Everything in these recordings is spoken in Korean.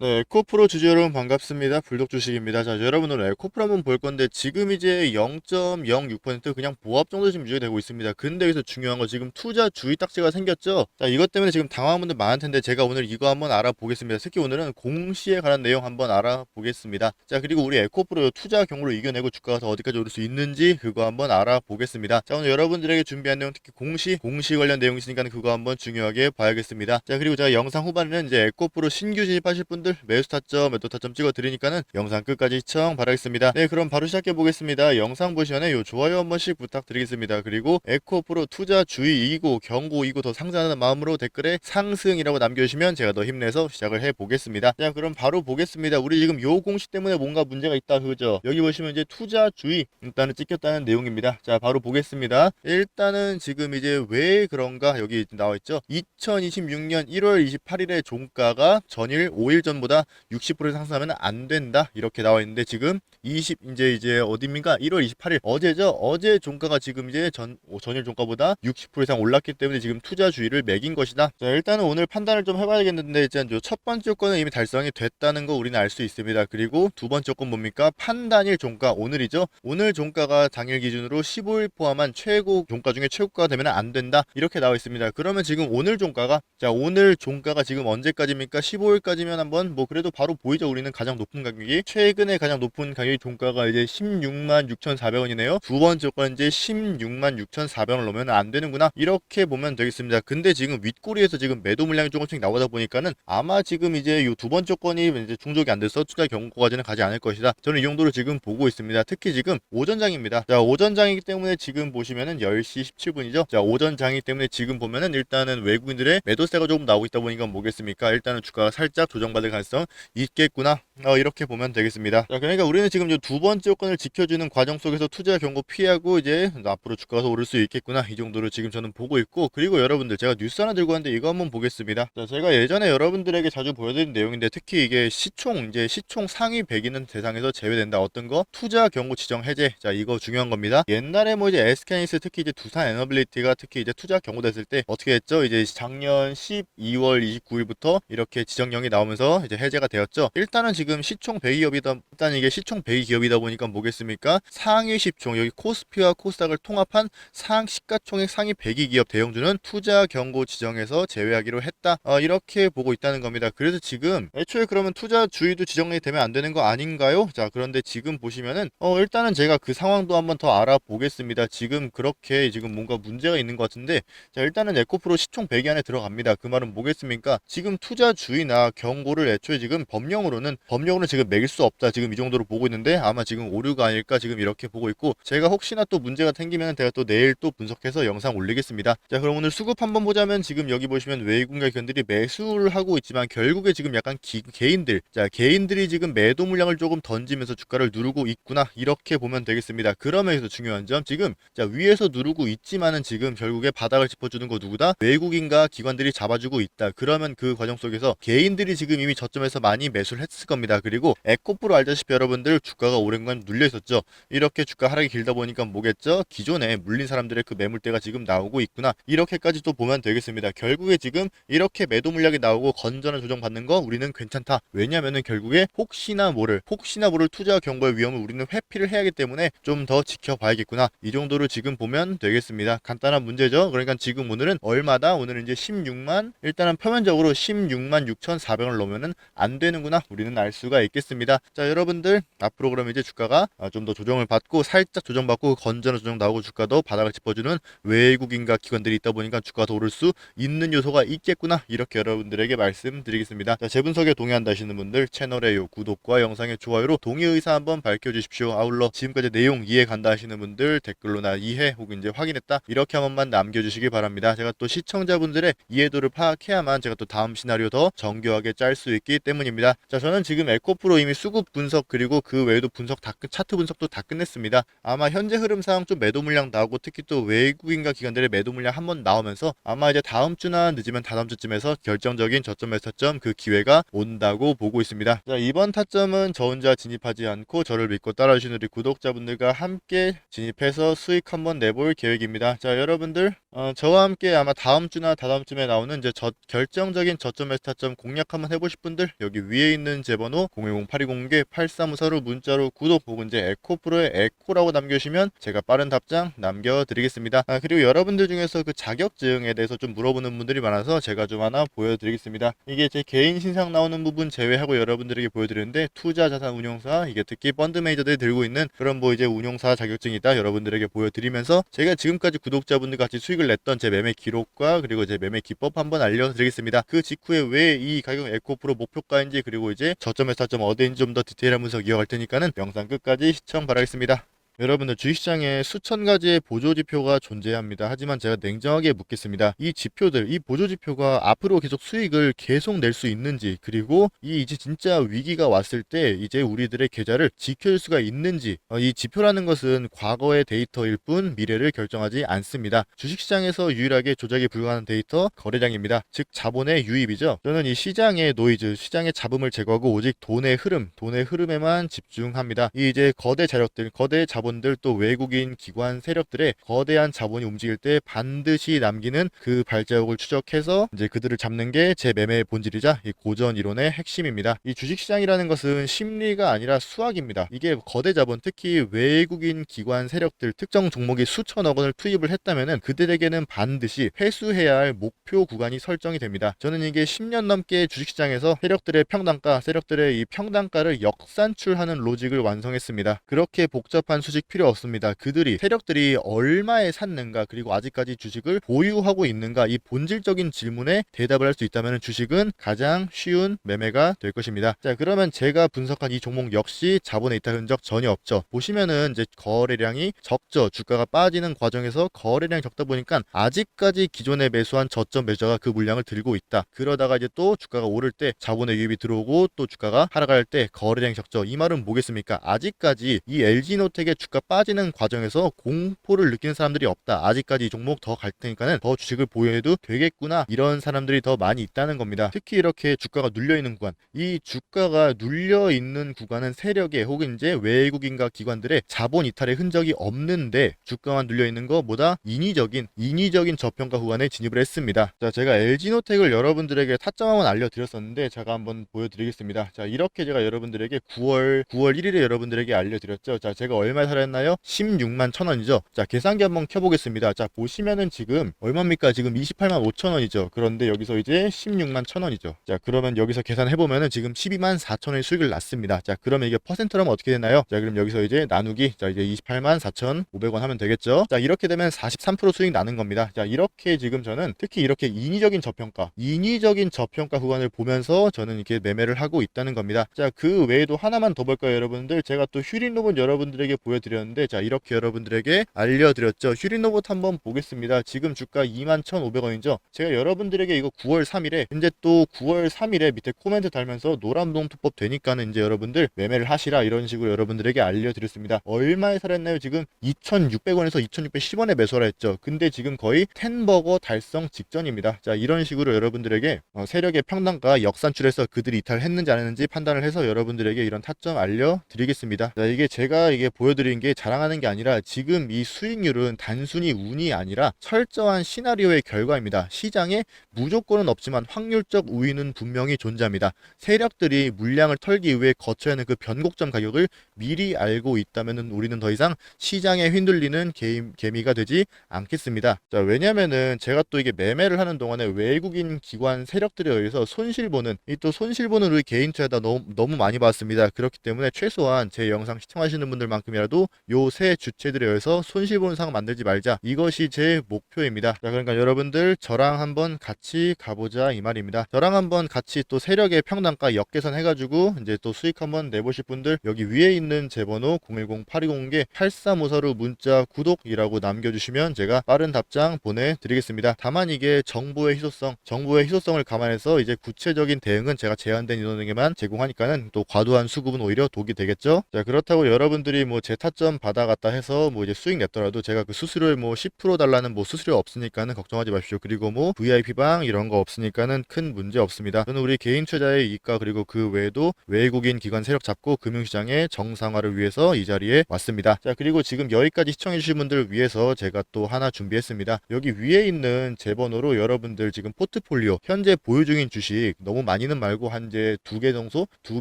네, 에코프로 주주 여러분 반갑습니다. 불독 주식입니다. 자, 여러분 오늘 에코프로 한번 볼 건데 지금 이제 0.06% 그냥 보합 정도 지금 유지가 되고 있습니다. 근데 여기서 중요한 거 지금 투자 주의 딱지가 생겼죠? 자, 이것 때문에 지금 당황한 분들 많을 텐데 제가 오늘 이거 한번 알아보겠습니다. 특히 오늘은 공시에 관한 내용 한번 알아보겠습니다. 자, 그리고 우리 에코프로 투자 경로를 이겨내고 주가가 더 어디까지 오를 수 있는지 그거 한번 알아보겠습니다. 자, 오늘 여러분들에게 준비한 내용 특히 공시, 공시 관련 내용이 있으니까 그거 한번 중요하게 봐야겠습니다. 자, 그리고 제가 영상 후반에는 이제 에코프로 신규 진입하실 분들 매수 타점, 매도 타점 찍어 드리니까는 영상 끝까지 시청 바라겠습니다. 네, 그럼 바로 시작해 보겠습니다. 영상 보시 전에 요 좋아요 한 번씩 부탁드리겠습니다. 그리고 에코프로 투자 주의 이기고 경고 이기고 더 상승하는 마음으로 댓글에 상승이라고 남겨주시면 제가 더 힘내서 시작을 해 보겠습니다. 자, 그럼 바로 보겠습니다. 우리 지금 요 공식 때문에 뭔가 문제가 있다 그죠? 여기 보시면 이제 투자 주의 일단은 찍혔다는 내용입니다. 자, 바로 보겠습니다. 일단은 지금 이제 왜 그런가 여기 나와 있죠. 2026년 1월 28일에 종가가 전일 5일 전 보다 60% 상승하면 안 된다. 이렇게 나와 있는데 지금 20 이제 이제 어디입니까? 1월 28일 어제죠. 어제 종가가 지금 이제 전 전일 종가보다 60% 이상 올랐기 때문에 지금 투자 주의를 매긴 것이다. 자, 일단은 오늘 판단을 좀 해봐야겠는데 일단 요첫 번째 조건은 이미 달성이 됐다는 거 우리는 알 수 있습니다. 그리고 두 번째 조건 뭡니까? 판단일 종가 오늘이죠. 오늘 종가가 당일 기준으로 15일 포함한 최고 종가 중에 최고가가 되면 안 된다 이렇게 나와 있습니다. 그러면 지금 오늘 종가가 자 오늘 종가가 지금 언제까지입니까? 15일까지면 한번 뭐 그래도 바로 보이죠. 우리는 가장 높은 가격이 최근에 가장 높은 가격 이 종가가 이제 16만 6,400원이네요. 두 번째 건 이제 16만 6,400원을 넣으면 안 되는구나 이렇게 보면 되겠습니다. 근데 지금 윗꼬리에서 지금 매도 물량이 조금씩 나오다 보니까는 아마 지금 이제 이 두 번째 건이 이제 중족이 안 돼서 투자 경고까지는 가지 않을 것이다. 저는 이 정도로 지금 보고 있습니다. 특히 지금 오전장입니다. 자 오전장이기 때문에 지금 보시면은 10시 17분이죠. 자 오전장이기 때문에 지금 보면은 일단은 외국인들의 매도세가 조금 나오고 있다 보니까 뭐겠습니까? 일단은 주가가 살짝 조정받을 가능성 있겠구나. 어, 이렇게 보면 되겠습니다. 자, 그러니까 우리는 지금 이 두 번째 요건을 지켜주는 과정 속에서 투자 경고 피하고 이제 앞으로 주가가 더 오를 수 있겠구나. 이 정도로 지금 저는 보고 있고 그리고 여러분들 제가 뉴스 하나 들고 왔는데 이거 한번 보겠습니다. 자, 제가 예전에 여러분들에게 자주 보여드린 내용인데 특히 이게 시총 이제 시총 상위 100위는 대상에서 제외된다. 어떤 거? 투자 경고 지정 해제. 자, 이거 중요한 겁니다. 옛날에 뭐 이제 에스케니스 특히 이제 두산 에너빌리티가 특히 이제 투자 경고됐을 때 어떻게 했죠? 이제 작년 12월 29일부터 이렇게 지정령이 나오면서 이제 해제가 되었죠. 일단은 지금 시총 100기업이다. 일단 이게 시총 100기업이다 보니까 뭐겠습니까? 상위 10총 여기 코스피와 코스닥을 통합한 상 시가총액 상위 100위 기업 대형주는 투자 경고 지정에서 제외하기로 했다. 어, 이렇게 보고 있다는 겁니다. 그래서 지금 애초에 그러면 투자 주의도 지정이 되면 안 되는 거 아닌가요? 자, 그런데 지금 보시면은 어, 일단은 제가 그 상황도 한번 더 알아보겠습니다. 지금 그렇게 지금 뭔가 문제가 있는 것 같은데 자, 일단은 에코프로 시총 100위 안에 들어갑니다. 그 말은 뭐겠습니까? 지금 투자 주의나 경고를 애초에 지금 법령으로는 법령으로는 지금 매길 수 없다. 지금 이 정도로 보고 있는 데 아마 지금 오류가 아닐까 지금 이렇게 보고 있고 제가 혹시나 또 문제가 생기면 제가 또 내일 또 분석해서 영상 올리겠습니다. 자, 그럼 오늘 수급 한번 보자면 지금 여기 보시면 외국인 기관들이 매수를 하고 있지만 결국에 지금 약간 기- 개인들 자, 개인들이 지금 매도 물량을 조금 던지면서 주가를 누르고 있구나. 이렇게 보면 되겠습니다. 그러면서 중요한 점 지금 자, 위에서 누르고 있지만은 지금 결국에 바닥을 짚어주는 거 누구다? 외국인과 기관들이 잡아주고 있다. 그러면 그 과정 속에서 개인들이 지금 이미 저점에서 많이 매수를 했을 겁니다. 그리고 에코프로 알다시피 여러분들 주가가 오랜만 눌려 있었죠. 이렇게 주가 하락이 길다 보니까 뭐겠죠? 기존에 물린 사람들의 그 매물대가 지금 나오고 있구나. 이렇게까지 또 보면 되겠습니다. 결국에 지금 이렇게 매도 물량이 나오고 건전한 조정 받는 거 우리는 괜찮다. 왜냐면은 결국에 혹시나 모를 혹시나 모를 투자 경고의 위험을 우리는 회피를 해야 하기 때문에 좀 더 지켜봐야겠구나. 이 정도로 지금 보면 되겠습니다. 간단한 문제죠. 그러니까 지금 오늘은 얼마다? 오늘은 이제 16만 일단은 표면적으로 16만 6,400원을 넣으면은 안 되는구나. 우리는 알 수가 있겠습니다. 자, 여러분들 앞 그러면 이제 주가가 좀 더 조정을 받고 살짝 조정받고 건전한 조정 나오고 주가도 바닥을 짚어주는 외국인과 기관들이 있다 보니까 주가가 더 오를 수 있는 요소가 있겠구나. 이렇게 여러분들에게 말씀드리겠습니다. 자, 제 분석에 동의한다 하시는 분들 채널의 요 구독과 영상의 좋아요로 동의 의사 한번 밝혀주십시오. 아울러 지금까지 내용 이해 간다 하시는 분들 댓글로나 이해 혹은 이제 확인했다 이렇게 한 번만 남겨주시기 바랍니다. 제가 또 시청자분들의 이해도를 파악해야만 제가 또 다음 시나리오 더 정교하게 짤 수 있기 때문입니다. 자, 저는 지금 에코프로 이미 수급 분석 그리고 그 외에도 분석 다 끝, 차트 분석도 다 끝냈습니다. 아마 현재 흐름상 좀 매도 물량 나오고 특히 또 외국인과 기관들의 매도 물량 한 번 나오면서 아마 이제 다음 주나 늦으면 다다음 주쯤에서 결정적인 저점 매수점 그 기회가 온다고 보고 있습니다. 자, 이번 타점은 저 혼자 진입하지 않고 저를 믿고 따라주신 우리 구독자분들과 함께 진입해서 수익 한번 내볼 계획입니다. 자, 여러분들 어, 저와 함께 아마 다음 주나 다다음 주에 나오는 이제 저, 결정적인 저점 매수 타점 공략 한번 해보실 분들 여기 위에 있는 제 번호 010-8201 8354로 문자로 구독 혹은 이제 에코프로의 에코라고 남겨주시면 제가 빠른 답장 남겨드리겠습니다. 아, 그리고 여러분들 중에서 그 자격증에 대해서 좀 물어보는 분들이 많아서 제가 좀 하나 보여드리겠습니다. 이게 제 개인 신상 나오는 부분 제외하고 여러분들에게 보여드리는데 투자 자산 운용사 이게 특히 펀드 매니저들이 들고 있는 그런 뭐 이제 운용사 자격증이다 여러분들에게 보여드리면서 제가 지금까지 구독자분들 같이 수익을 냈던 제 매매 기록과 그리고 제 매매 기법 한번 알려드리겠습니다. 그 직후에 왜 이 가격 에코프로 목표가인지 그리고 이제 저점에서 타점 어디인지 좀 더 디테일한 분석 이어갈 테니까는 영상 끝까지 시청 바라겠습니다. 여러분들 주식시장에 수천 가지의 보조 지표가 존재합니다. 하지만 제가 냉정하게 묻겠습니다. 이 지표들, 이 보조 지표가 앞으로 계속 수익을 계속 낼 수 있는지, 그리고 이 이제 진짜 위기가 왔을 때 이제 우리들의 계좌를 지켜줄 수가 있는지, 어, 이 지표라는 것은 과거의 데이터일 뿐 미래를 결정하지 않습니다. 주식시장에서 유일하게 조작이 불가능한 데이터 거래량입니다. 즉 자본의 유입이죠. 저는 이 시장의 노이즈, 시장의 잡음을 제거하고 오직 돈의 흐름, 돈의 흐름에만 집중합니다. 이 이제 거대 자력들, 거대 자본 자본들 또 외국인 기관 세력들의 거대한 자본이 움직일 때 반드시 남기는 그 발자국을 추적해서 이제 그들을 잡는 게 제 매매의 본질이자 이 고전 이론의 핵심입니다. 이 주식시장이라는 것은 심리가 아니라 수학입니다. 이게 거대 자본 특히 외국인 기관 세력들 특정 종목에 수천억 원을 투입을 했다면은 그들에게는 반드시 회수해야 할 목표 구간이 설정이 됩니다. 저는 이게 10년 넘게 주식시장에서 세력들의 평단가, 세력들의 이 평단가를 역산출하는 로직을 완성했습니다. 그렇게 복잡한 수직 주식 필요 없습니다. 그들이 세력들이 얼마에 샀는가 그리고 아직까지 주식을 보유하고 있는가 이 본질적인 질문에 대답을 할 수 있다면 주식은 가장 쉬운 매매가 될 것입니다. 자 그러면 제가 분석한 이 종목 역시 자본에 이탈 흔적 전혀 없죠. 보시면은 이제 거래량이 적죠. 주가가 빠지는 과정에서 거래량이 적다 보니까 아직까지 기존에 매수한 저점 매저가 그 물량을 들고 있다. 그러다가 이제 또 주가가 오를 때 자본의 유입이 들어오고 또 주가가 하락할 때 거래량이 적죠. 이 말은 뭐겠습니까? 아직까지 이 LG노텍의 주가 빠지는 과정에서 공포를 느끼는 사람들이 없다. 아직까지 이 종목 더 갈 테니까는 더 주식을 보유해도 되겠구나. 이런 사람들이 더 많이 있다는 겁니다. 특히 이렇게 주가가 눌려 있는 구간, 이 주가가 눌려 있는 구간은 세력의 혹은 이제 외국인과 기관들의 자본 이탈의 흔적이 없는데 주가만 눌려 있는 것보다 인위적인 인위적인 저평가 구간에 진입을 했습니다. 자, 제가 LG노텍을 여러분들에게 타점 한번 알려드렸었는데 제가 한번 보여드리겠습니다. 자, 이렇게 제가 여러분들에게 9월 9월 1일에 여러분들에게 알려드렸죠. 자, 제가 얼마 살았나요? 16만 천 원이죠. 자, 계산기 한번 켜보겠습니다. 자, 보시면은 지금 얼마입니까? 지금 28만 5천 원이죠. 그런데 여기서 이제 16만 천 원이죠. 자, 그러면 여기서 계산해보면은 지금 12만 4천 원의 수익을 났습니다. 자, 그러면 이게 퍼센트로 하면 어떻게 되나요? 자, 그럼 여기서 이제 나누기, 자, 이제 28만 4천 5백 원 하면 되겠죠. 자, 이렇게 되면 43% 수익 나는 겁니다. 자, 이렇게 지금 저는 특히 이렇게 인위적인 저평가, 인위적인 저평가 구간을 보면서 저는 이렇게 매매를 하고 있다는 겁니다. 자, 그 외에도 하나만 더 볼까요, 여러분들? 제가 또 휴린 로봇 여러분들에게 보여 드렸는데, 자, 이렇게 여러분들에게 알려드렸죠. 휴린 로봇 한번 보겠습니다. 지금 주가 21,500원이죠. 제가 여러분들에게 이거 9월 3일에 이제 또 9월 3일에 밑에 코멘트 달면서 노란봉투법 되니까는 이제 여러분들 매매를 하시라 이런 식으로 여러분들에게 알려드렸습니다. 얼마에 살았나요? 지금 2,600원에서 2,610원에 매수를 했죠. 근데 지금 거의 텐버거 달성 직전입니다. 자 이런 식으로 여러분들에게 어, 세력의 평단가 역산출해서 그들이 이탈했는지 안 했는지 판단을 해서 여러분들에게 이런 타점 알려드리겠습니다. 자 이게 제가 이게 보여드 린 게 자랑하는 게 아니라 지금 이 수익률은 단순히 운이 아니라 철저한 시나리오의 결과입니다. 시장에 무조건은 없지만 확률적 우위는 분명히 존재합니다. 세력들이 물량을 털기 위해 거쳐야 하는 그 변곡점 가격을 미리 알고 있다면 우리는 더 이상 시장에 휘둘리는 개미, 개미가 되지 않겠습니다. 자, 왜냐면은 제가 또 이게 매매를 하는 동안에 외국인 기관 세력들에 의해서 손실 보는 이 또 손실 보는 우리 개인 투자다 너무, 너무 많이 봤습니다. 그렇기 때문에 최소한 제 영상 시청하시는 분들만큼이라도 그래도 요 세 주체들에 의해서 손실보는 상황 만들지 말자. 이것이 제 목표입니다. 자, 그러니까 여러분들 저랑 한번 같이 가보자 이 말입니다. 저랑 한번 같이 또 세력의 평단가 역계산 해가지고 이제 또 수익 한번 내보실 분들 여기 위에 있는 제 번호 010-8201개 8354로 문자 구독이라고 남겨주시면 제가 빠른 답장 보내드리겠습니다. 다만 이게 정보의 희소성, 정보의 희소성을 감안해서 이제 구체적인 대응은 제가 제한된 인원에게만 제공하니까는 또 과도한 수급은 오히려 독이 되겠죠. 자 그렇다고 여러분들이 뭐제 타점 받아갔다 해서 뭐 이제 수익 냈더라도 제가 그 수수료를 뭐 10% 달라는 뭐 수수료 없으니까는 걱정하지 마십시오. 그리고 뭐 VIP 방 이런 거 없으니까는 큰 문제 없습니다. 저는 우리 개인 투자의 이익과 그리고 그 외에도 외국인 기관 세력 잡고 금융시장의 정상화를 위해서 이 자리에 왔습니다. 자 그리고 지금 여기까지 시청해주신 분들 위해서 제가 또 하나 준비했습니다. 여기 위에 있는 제 번호로 여러분들 지금 포트폴리오 현재 보유 중인 주식 너무 많이는 말고 한 이제 두 개 정도 두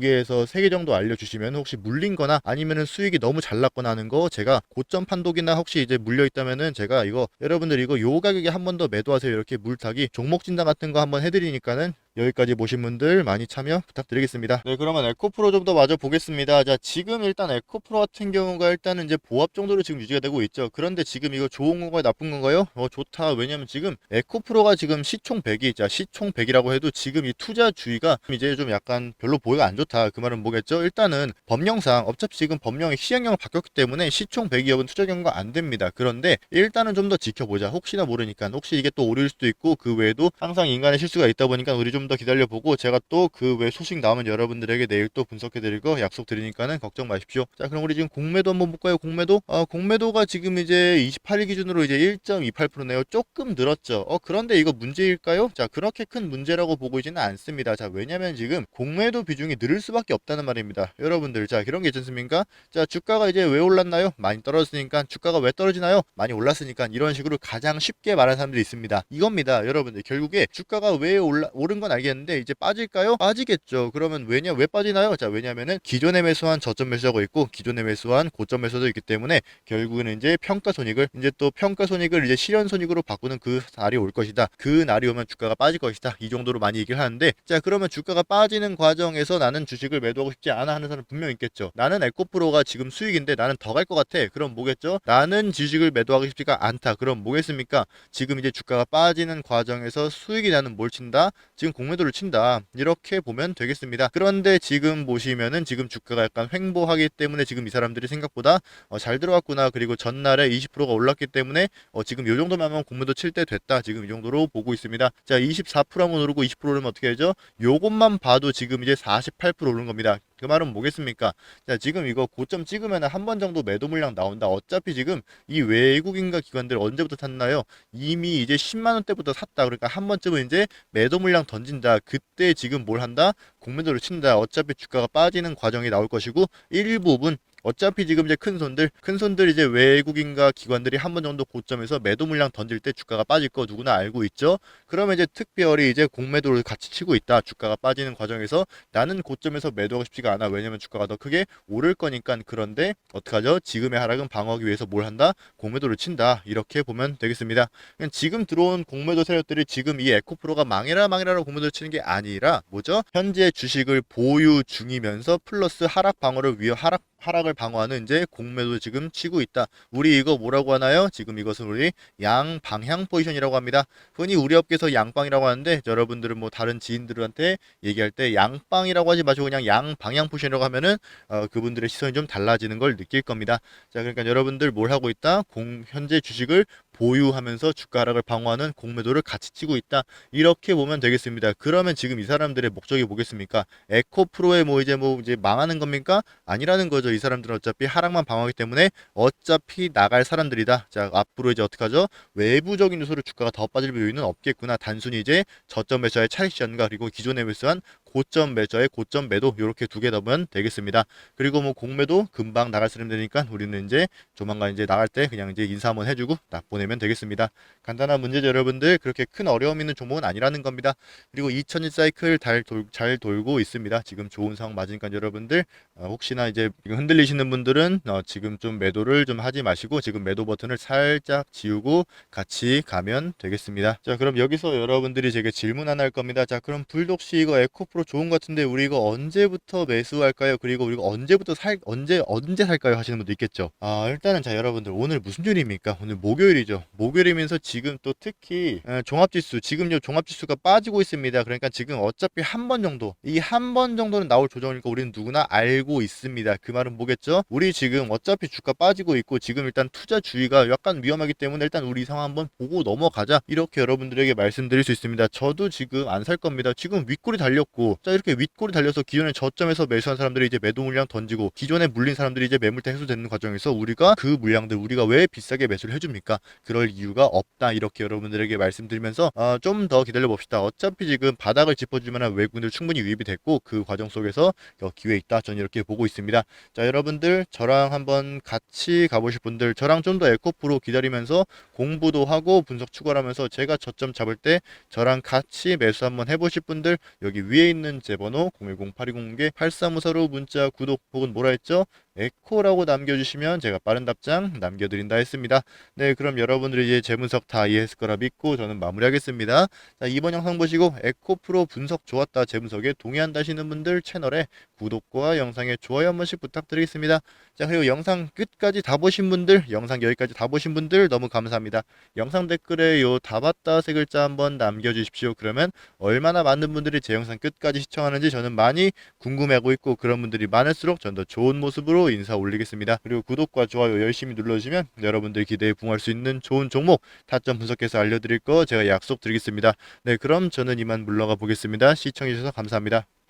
개에서 세 개 정도 알려주시면 혹시 물린거나 아니면은 수익이 너무 잘 났거나 하는 거 제가 고점 판독이나 혹시 이제 물려 있다면은 제가 이거 여러분들 이거 요 가격에 한 번 더 매도하세요. 이렇게 물타기 종목 진단 같은 거 한번 해드리니까는 여기까지 보신 분들 많이 참여 부탁드리겠습니다. 네, 그러면 에코프로 좀 더 마저 보겠습니다. 자, 지금 일단 에코프로 같은 경우가 일단은 이제 보합 정도로 지금 유지가 되고 있죠. 그런데 지금 이거 좋은 건가요? 나쁜 건가요? 어, 좋다. 왜냐면 지금 에코프로가 지금 시총 100이, 자, 시총 100이라고 해도 지금 이 투자 주의가 이제 좀 약간 별로 보기가 안 좋다. 그 말은 뭐겠죠? 일단은 법령상, 어차피 지금 법령이 시행령을 바뀌었기 때문에 시총 100이 여은 투자 경과 안 됩니다. 그런데 일단은 좀 더 지켜보자. 혹시나 모르니까. 혹시 이게 또 오릴 수도 있고 그 외에도 항상 인간의 실수가 있다 보니까 우리 좀더 기다려보고 제가 또 그 외 소식 나오면 여러분들에게 내일 또 분석해드리고 약속드리니까는 걱정 마십시오. 자 그럼 우리 지금 공매도 한번 볼까요? 공매도? 어, 공매도가 지금 이제 28일 기준으로 이제 1.28%네요. 조금 늘었죠. 어 그런데 이거 문제일까요? 자 그렇게 큰 문제라고 보고 있지는 않습니다. 자 왜냐면 지금 공매도 비중이 늘을 수밖에 없다는 말입니다. 여러분들 자 그런 게 있지 않습니까? 자 주가가 이제 왜 올랐나요? 많이 떨어졌으니까 주가가 왜 떨어지나요? 많이 올랐으니까 이런 식으로 가장 쉽게 말하는 사람들이 있습니다. 이겁니다. 여러분들 결국에 주가가 왜 올라 오른 건 알겠는데 이제 빠질까요? 빠지겠죠. 그러면 왜냐 왜 빠지나요? 자 왜냐면은 기존에 매수한 저점 매수하고 있고 기존에 매수한 고점 매수도 있기 때문에 결국에는 이제 평가 손익을 이제 또 평가 손익을 이제 실현 손익으로 바꾸는 그 날이 올 것이다. 그 날이 오면 주가가 빠질 것이다. 이 정도로 많이 얘기를 하는데 자 그러면 주가가 빠지는 과정에서 나는 주식을 매도하고 싶지 않아 하는 사람 분명 있겠죠. 나는 에코프로가 지금 수익인데 나는 더 갈 것 같아. 그럼 뭐겠죠? 나는 주식을 매도하고 싶지가 않다. 그럼 뭐겠습니까? 지금 이제 주가가 빠지는 과정에서 수익이 나는 뭘 친다? 지금 공 매도를 친다. 이렇게 보면 되겠습니다. 그런데 지금 보시면은 지금 주가가 약간 횡보하기 때문에 지금 이 사람들이 생각보다 어, 잘 들어갔구나. 그리고 전날에 20%가 올랐기 때문에 어, 지금 이 정도면 하면 공매도 칠 때 됐다. 지금 이 정도로 보고 있습니다. 자, 24% 한번 오르고 20% 오르면 어떻게 되죠? 요것만 봐도 지금 이제 48% 오른 겁니다. 그 말은 뭐겠습니까? 자, 지금 이거 고점 찍으면 한 번 정도 매도 물량 나온다. 어차피 지금 이 외국인과 기관들 언제부터 탔나요? 이미 이제 10만 원대부터 샀다. 그러니까 한 번쯤은 이제 매도 물량 던진다. 그때 지금 뭘 한다? 공매도를 친다. 어차피 주가가 빠지는 과정이 나올 것이고 일부분 어차피 지금 이제 큰 손들, 큰 손들 이제 외국인과 기관들이 한 번 정도 고점에서 매도 물량 던질 때 주가가 빠질 거 누구나 알고 있죠. 그러면 이제 특별히 이제 공매도를 같이 치고 있다. 주가가 빠지는 과정에서 나는 고점에서 매도하고 싶지가 않아. 왜냐면 주가가 더 크게 오를 거니까. 그런데 어떡하죠? 지금의 하락은 방어하기 위해서 뭘 한다? 공매도를 친다. 이렇게 보면 되겠습니다. 지금 들어온 공매도 세력들이 지금 이 에코프로가 망해라 망해라로 공매도를 치는 게 아니라 뭐죠? 현재 주식을 보유 중이면서 플러스 하락 방어를 위해 하락 하락을 방어하는 이제 공매도 지금 치고 있다. 우리 이거 뭐라고 하나요? 지금 이것은 우리 양방향 포지션이라고 합니다. 흔히 우리 업계에서 양방이라고 하는데 여러분들은 뭐 다른 지인들한테 얘기할 때 양방이라고 하지 마시고 그냥 양방향 포지션이라고 하면은 어, 그분들의 시선이 좀 달라지는 걸 느낄 겁니다. 자, 그러니까 여러분들 뭘 하고 있다? 공 현재 주식을 보유하면서 주가 하락을 방어하는 공매도를 같이 치고 있다. 이렇게 보면 되겠습니다. 그러면 지금 이 사람들의 목적이 뭐겠습니까? 에코프로의 뭐 이제 뭐 이제 망하는 겁니까? 아니라는 거죠. 이 사람들은 어차피 하락만 방어하기 때문에 어차피 나갈 사람들이다. 자, 앞으로 이제 어떻게 하죠? 외부적인 요소로 주가가 더 빠질 요인은 없겠구나. 단순히 이제 저점 매수의 차익 시현과 그리고 기존에 매수한 고점 매저의 고점 매도 이렇게 두개 더면 되겠습니다. 그리고 뭐 공매도 금방 나갈 사람 되니까 우리는 이제 조만간 이제 나갈 때 그냥 이제 인사 한번 해주고 딱 보내면 되겠습니다. 간단한 문제죠 여러분들 그렇게 큰 어려움 있는 종목은 아니라는 겁니다. 그리고 2000일 사이클 잘, 돌, 잘 돌고 있습니다. 지금 좋은 상황 맞으니까 여러분들 어, 혹시나 이제 흔들리시는 분들은 어, 지금 좀 매도를 좀 하지 마시고 지금 매도 버튼을 살짝 지우고 같이 가면 되겠습니다. 자 그럼 여기서 여러분들이 제게 질문 하나 할 겁니다. 자 그럼 불독시 이거 에코프로 좋은 것 같은데 우리 이거 언제부터 매수할까요? 그리고 우리가 언제부터 살 언제 언제 살까요? 하시는 분도 있겠죠. 아 일단은 자 여러분들 오늘 무슨 요일입니까? 오늘 목요일이죠. 목요일이면서 지금 또 특히 어, 종합지수 지금 요 종합지수가 빠지고 있습니다. 그러니까 지금 어차피 한 번 정도 이 한 번 정도는 나올 조정이니까 우리는 누구나 알고 있습니다. 그 말은 뭐겠죠? 우리 지금 어차피 주가 빠지고 있고 지금 일단 투자 주의가 약간 위험하기 때문에 일단 우리 상황 한번 보고 넘어가자 이렇게 여러분들에게 말씀드릴 수 있습니다. 저도 지금 안 살 겁니다. 지금 윗골이 달렸고 자 이렇게 윗골이 달려서 기존에 저점에서 매수한 사람들이 이제 매도 물량 던지고 기존에 물린 사람들이 이제 매물대 해소되는 과정에서 우리가 그 물량들 우리가 왜 비싸게 매수를 해줍니까? 그럴 이유가 없다 이렇게 여러분들에게 말씀드리면서 어, 좀더 기다려 봅시다. 어차피 지금 바닥을 짚어줄 만한 외국인들 충분히 유입이 됐고 그 과정 속에서 어, 기회 있다. 저는 이렇게 보고 있습니다. 자 여러분들 저랑 한번 같이 가보실 분들 저랑 좀 더 에코프로 기다리면서 공부도 하고 분석 추가하면서 제가 저점 잡을 때 저랑 같이 매수 한번 해보실 분들 여기 위에 있는 제 번호 010-8201개 8354로 문자 구독 혹은 뭐라 했죠? 에코라고 남겨주시면 제가 빠른 답장 남겨드린다 했습니다. 네 그럼 여러분들이 이제 제 분석 다 이해했을 거라 믿고 저는 마무리하겠습니다. 자 이번 영상 보시고 에코 프로 분석 좋았다 제 분석에 동의한다 하시는 분들 채널에 구독과 영상에 좋아요 한 번씩 부탁드리겠습니다. 자 그리고 영상 끝까지 다 보신 분들 영상 여기까지 다 보신 분들 너무 감사합니다. 영상 댓글에 요 다 봤다 세 글자 한번 남겨주십시오. 그러면 얼마나 많은 분들이 제 영상 끝까지 시청하는지 저는 많이 궁금해하고 있고 그런 분들이 많을수록 전 더 좋은 모습으로 인사 올리겠습니다. 그리고 구독과 좋아요 열심히 눌러주시면 여러분들 기대에 부응할 수 있는 좋은 종목 타점 분석해서 알려드릴 거 제가 약속드리겠습니다. 네 그럼 저는 이만 물러가 보겠습니다. 시청해주셔서 감사합니다.